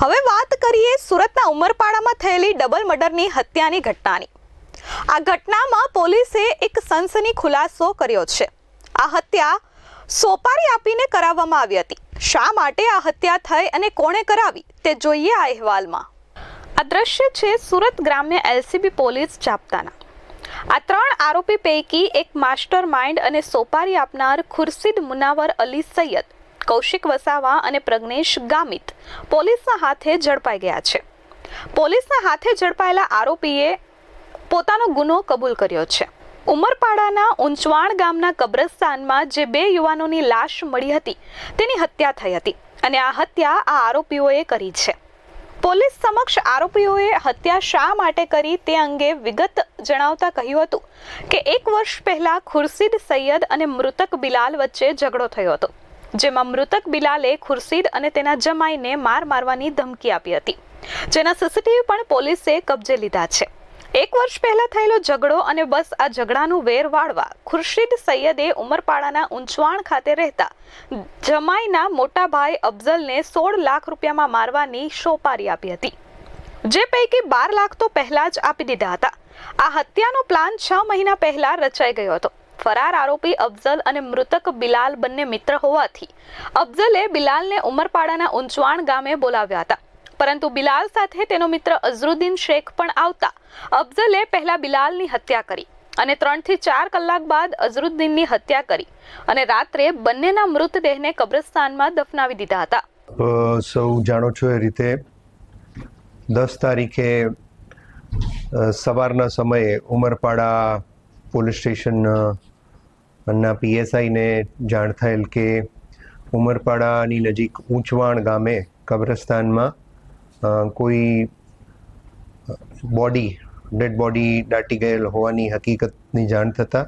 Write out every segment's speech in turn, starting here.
હવે વાત કરીએ સુરતના ઉમરપાડામાં થયેલી ડબલ મર્ડરની હત્યાની ઘટનાની. આ ઘટનામાં પોલીસે એક સનસની ખુલાસો કર્યો છે. આ હત્યા સોપારી આપીને કરાવવામાં આવી હતી. શા માટે આ હત્યા થઈ અને કોણે કરાવી તે જોઈએ આ અહેવાલમાં. આ દ્રશ્ય છે સુરત ગ્રામ્ય એલસીબી પોલીસ જાપ્તાના. આ ત્રણ આરોપી પૈકી એક માસ્ટર માઇન્ડ અને સોપારી આપનાર ખુરશીદ મુનાવર અલી સૈયદ કૌશિક વસાવા અને પ્રજ્ઞેશ ગામિત પોલીસના હાથે ઝડપાઈ ગયા છે. પોલીસના હાથે ઝડપાયેલા આરોપીએ પોતાનો ગુનો કબૂલ કર્યો છે. ઉમરપાડાના ઉંચવાણ ગામના કબ્રસ્તાનમાં જે બે યુવાનોની લાશ મળી હતી, તેની હત્યા થઈ હતી અને આ હત્યા આ આરોપીઓએ કરી છે. પોલીસ સમક્ષ આરોપીઓએ હત્યા શા માટે કરી તે અંગે વિગત જણાવતા કહ્યું હતું કે એક વર્ષ પહેલા ખુરશીદ સૈયદ અને મૃતક બિલાલ વચ્ચે ઝઘડો થયો હતો. જેમાં મૃતક બિલાલે ખુરશીદ અને તેના જમાઈને માર મારવાની ધમકી આપી હતી. જેના સીસીટીવી પણ પોલીસે કબજે લીધા છે. એક વર્ષ પહેલા થયેલો ઝઘડો અને બસ આ ઝઘડાનું વેર વાળવા ખુરશીદ સૈયદે ઉમરપાડાના ઉંચવાણ ખાતે રહેતા જમાઈના મોટા ભાઈ અફઝલને સોળ લાખ રૂપિયામાં મારવાની સોપારી આપી હતી. જે પૈકી બાર લાખ તો પહેલા જ આપી દીધા હતા. આ હત્યાનો પ્લાન છ મહિના પહેલા રચાઈ ગયો હતો. ફરાર આરોપી અફઝલ અને મૃતક બિલાલ બંને મિત્ર હોવાથી અફઝલે બિલાલને ઉમરપાડાના ઉંચવાણ ગામે બોલાવ્યા હતા. પરંતુ બિલાલ સાથે તેનો મિત્ર અઝરુદ્દીન શેખ પણ આવતા અફઝલે પહેલા બિલાલની હત્યા કરી અને ત્રણથી ચાર કલાક બાદ અઝરુદ્દીનની હત્યા કરી અને રાત્રે બંનેના મૃતદેહને કબ્રસ્તાનમાં દફનાવી દીધા હતા. સૌ જાણો છો એ રીતે દસ તારીખે સવારના સમયે ઉમરપાડા પોલીસ સ્ટેશન ના પીએસઆઈને જાણ થયેલ કે ઉમરપાડાની નજીક ઊંચવાણ ગામે, કબ્રસ્તાનમાં કોઈ બોડી ડેડ બોડી દાટી ગયેલ હોવાની હકીકતની જાણ થતાં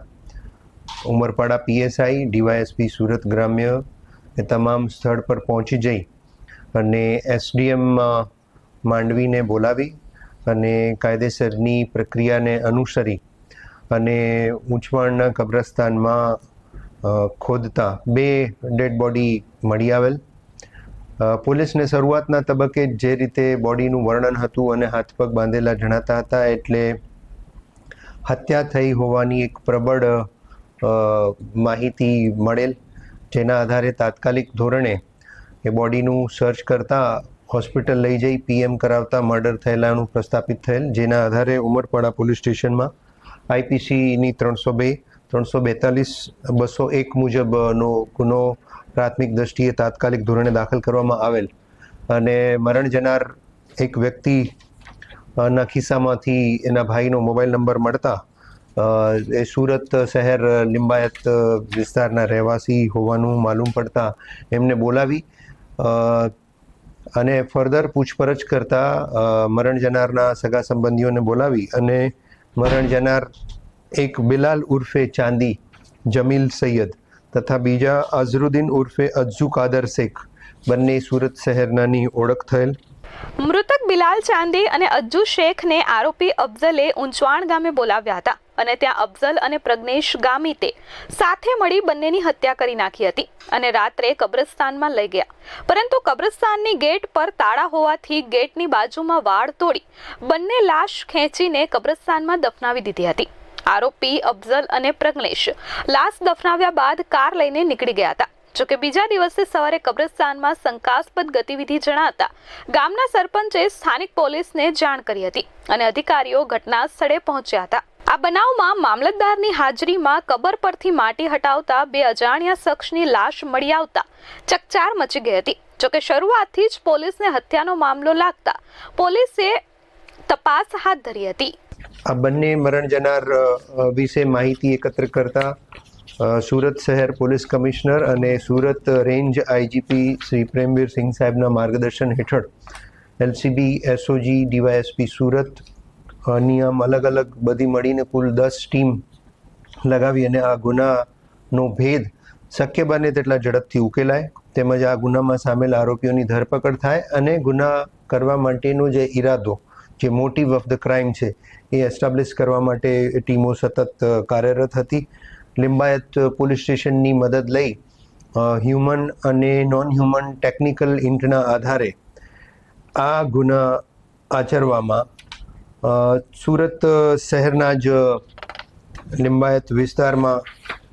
ઉમરપાડા પીએસઆઈ, ડીવાયએસપી સુરત ગ્રામ્ય એ તમામ સ્થળ પર પહોંચી જઈ અને એસડીએમ માંડવીને બોલાવી અને કાયદેસરની પ્રક્રિયાને અનુસરી અને ઊંચવાણના કબ્રસ્તાનમાં ખોદતા બે ડેડ બોડી મળી આવેલ. પોલીસને શરૂઆતના તબક્કે જે રીતે બોડીનું વર્ણન હતું અને હાથ પગ બાંધેલા જણાતા હતા એટલે હત્યા થઈ હોવાની એક પ્રબળ માહિતી મળેલ, જેના આધારે તાત્કાલિક ધોરણે એ બોડીનું સર્ચ કરતા હોસ્પિટલ લઈ જઈ પીએમ કરાવતા મર્ડર થયેલાનું પ્રસ્થાપિત થયેલ, જેના આધારે ઉમરપાડા પોલીસ સ્ટેશનમાં આઈપીસીની ત્રણસો બે, ત્રણસો બેતાલીસ, બસો એક મુજબનો ગુનો પ્રાથમિક દ્રષ્ટિએ તાત્કાલિક ધોરણે દાખલ કરવામાં આવેલ. અને મરણ જનાર એક વ્યક્તિ ના ખિસ્સામાંથી એના ભાઈનો મોબાઈલ નંબર મળતા એ સુરત શહેર લિંબાયત વિસ્તારના રહેવાસી હોવાનું માલુમ પડતા એમને બોલાવી અને ફર્ધર પૂછપરછ કરતા મરણ જનારના સગા સંબંધીઓને બોલાવી અને મરણ જનાર એક બિલાલ ઉર્ફે ચાંદી, જમીલ સૈયદ તથા બીજા અઝરુદ્દીન ઉર્ફે અજ્જુ કાદર શેખ. બંને સુરત શહેરનાની ઓળખ થયેલ. મૃતક બિલાલ ચાંદી અને અજ્જુ શેખને આરોપી અફઝલે ઉંચવાણ ગામે બોલાવ્યા હતા. અને ત્યાં અફઝલ અને પ્રજ્ઞેશ ગામિતે સાથે મળી બંનેની હત્યા કરી નાખી હતી અને રાત્રે કબ્રસ્તાનમાં લઈ ગયા. પરંતુ કબ્રસ્તાનની ગેટ પર તાળા હોવાથી ગેટની બાજુમાં વાળ તોડી બંને લાશ ખેંચીને કબ્રસ્તાનમાં દફનાવી દીધી હતી. આરોપી અફઝલ અને પ્રજ્ઞેશ લાશ દફનાવ્યા બાદ કાર લઈને નીકળી ગયા હતા. જોકે બીજા દિવસે સવારે કબ્રસ્તાનમાં શંકાસ્પદ ગતિવિધિ જણાતા ગામના સરપંચે સ્થાનિક પોલીસને જાણ કરી હતી અને અધિકારીઓ ઘટના સ્થળે પહોંચ્યા હતા. આ બનાવમાં મામલતદારની હાજરીમાં કબર પરથી માટી હટાવતા બે અજાણ્યા શખ્સની લાશ મળી આવતા ચકચાર મચી ગઈ હતી. જોકે શરૂઆતથી જ પોલીસને હત્યાનો મામલો લાગતા પોલીસે તપાસ હાથ ધરી હતી. આ બંને મરણ જનાર વિશે માહિતી એકત્ર કરતા સુરત શહેર પોલીસ કમિશનર અને સુરત રેન્જ આઈજીપી શ્રી પ્રેમવીર સિંહ સાહેબના માર્ગદર્શન હેઠળ એલસીબી, એસઓજી, ડીવાયએસપી સુરત અ, ની આમ અલગ અલગ બધી મળીને કુલ દસ ટીમ લગાવી અને આ ગુનાનો ભેદ શક્ય બને તેટલા ઝડપથી ઉકેલાય. તેમજ આ ગુનામાં સામેલ આરોપીઓની ધરપકડ થાય અને ગુના કરવા માટેનો જે ઈરાદો જે મોટિવ ઓફ ધ ક્રાઇમ છે એ એસ્ટાબ્લિશ કરવા માટે ટીમો સતત કાર્યરત હતી. લિંબાયત પોલીસ સ્ટેશનની મદદ લઈ હ્યુમન અને નોન હ્યુમન ટેકનિકલ ઇન્ટના આધારે આ ગુના આચરવામાં સુરત શહેરના જ લિંબાયત વિસ્તારમાં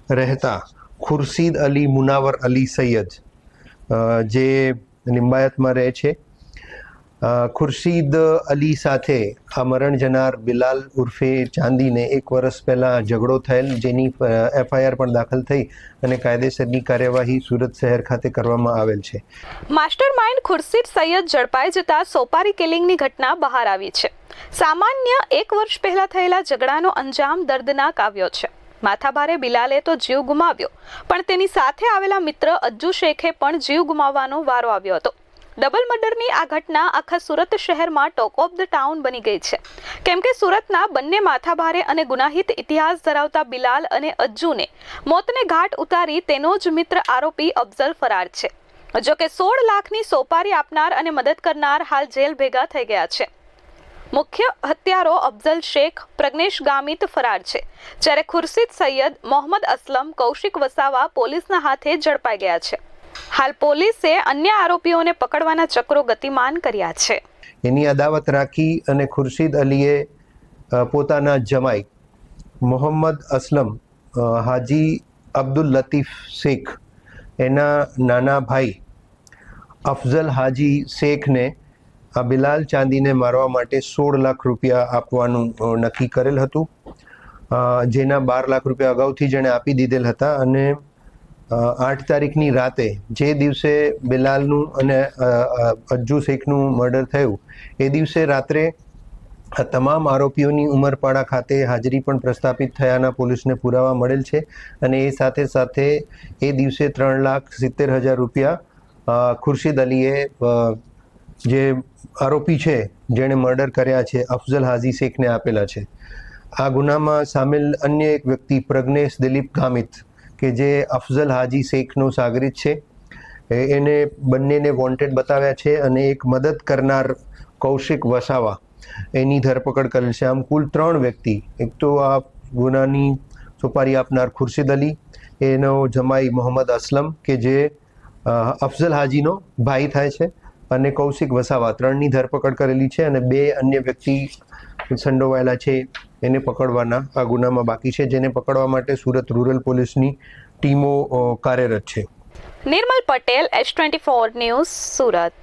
રહેતા ખુરશીદ અલી મુનાવર અલી સૈયદ જે લિંબાયતમાં રહે છે. ખુરશીદ અલી સાથે આ મરણ જનાર બિલાલ ઉર્ફે ચાંદીને એક વર્ષ પહેલાં ઝઘડો થયેલ, જેની એફઆઈઆર પણ દાખલ થઈ અને કાયદેસરની કાર્યવાહી સુરત શહેર ખાતે કરવામાં આવેલ છે. માસ્ટર માઇન્ડ ખુરશીદ સૈયદ ઝડપાઈ જતા સોપારી કિલિંગની ઘટના બહાર આવી છે. સામાન્ય એક વર્ષ પહેલા થયેલા ઝઘડાનો અંજામ દર્દનાક આવ્યો છે. માથાભારે બિલાલે તો જીવ ગુમાવ્યો, પણ તેની સાથે આવેલા મિત્ર અજ્જુ શેખે પણ જીવ ગુમાવવાનો વારો આવ્યો હતો. ડબલ મર્ડરની આ ઘટના આખા સુરત શહેરમાં ટોક ઓફ ધ ટાઉન બની ગઈ છે. કેમ કે સુરતના બંને માથાભારે અને ગુનાહિત ઇતિહાસ ધરાવતા બિલાલ અને અજ્જુને મોતને ઘાટ ઉતારી તેનો જ મિત્ર આરોપી અફઝલ ફરાર છે. જો કે સોળ લાખની સોપારી આપનાર અને મદદ કરનાર હાલ જેલ ભેગા થઈ ગયા છે. મુખ્ય હત્યારો અફઝલ શેખ, પ્રજ્ઞેશ ગામિત ફરાર છે, જ્યારે ખુરશીદ સૈયદ મોહમ્મદ અસલમ, કૌશિક વસાવા પોલીસના હાથે ઝડપાઈ ગયા છે. હાલ પોલીસે અન્ય આરોપીઓને પકડવાના ચક્રો ગતિમાન કર્યા છે. એની અદાવત રાખી અને ખુરશીદ અલીએ પોતાના જમાઈ મોહમ્મદ અસલમ હાજી અબ્દુલ લતીફ શેખ, એના નાના ભાઈ અફઝલ હાજી શેખને આ બિલાલ ચાંદીને મારવા માટે સોળ લાખ રૂપિયા આપવાનું નક્કી કરેલ હતું. જેના બાર લાખ રૂપિયા અગાઉથી જેણે આપી દીધેલ હતા અને આઠ તારીખની રાતે જે દિવસે બિલાલનું અને અજ્જુ શેખનું મર્ડર થયું, એ દિવસે રાત્રે તમામ આરોપીઓની ઉમરપાડા ખાતે હાજરી પણ પ્રસ્થાપિત થયાના પોલીસને પુરાવા મળેલ છે અને એ સાથે સાથે એ દિવસે ત્રણ લાખ સિત્તેર હજાર રૂપિયા ખુરશીદ અલીએ જે આરોપી છે જેણે મર્ડર કર્યા છે, અફઝલ હાજી શેખને આપેલા છે. આ ગુનામાં સામેલ અન્ય એક વ્યક્તિ પ્રજ્ઞેશ દિલીપ ગામિત કે જે અફઝલ હાજી શેખનો સાગરીત છે એને બંનેને વોન્ટેડ બતાવ્યા છે અને એક મદદ કરનાર કૌશિક વસાવા એની ધરપકડ કરેલ છે. આમ કુલ ત્રણ વ્યક્તિ, એક તો આ ગુનાની સોપારી આપનાર ખુરશીદ અલી, એનો જમાઈ મોહમ્મદ અસલમ કે જે અફઝલ હાજીનો ભાઈ થાય છે અને કૌશિક વસાવા ત્રણની ધરપકડ કરેલી છે અને બે અન્ય વ્યક્તિ સંડોવાયેલા છે. એને પકડવાના આ ગુનામાં બાકી છે, જેને પકડવા માટે સુરત રૂરલ પોલીસની ટીમો કાર્યરત છે. Nirmal Patel H twenty four news Surat.